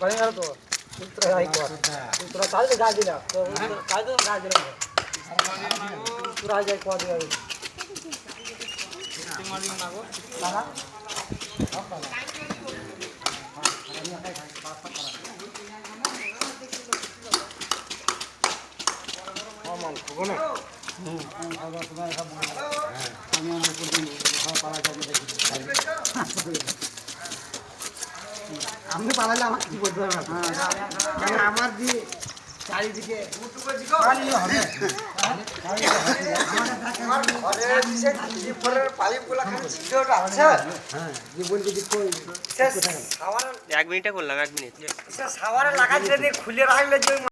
হয়ে গেল তো তোরা আমি পালালে আমার কি করতে হবে? কারণ আমার যে চারিদিকে হ্যাঁ এক মিনিটে করলাম এক মিনিট। খুলে রাখলে যে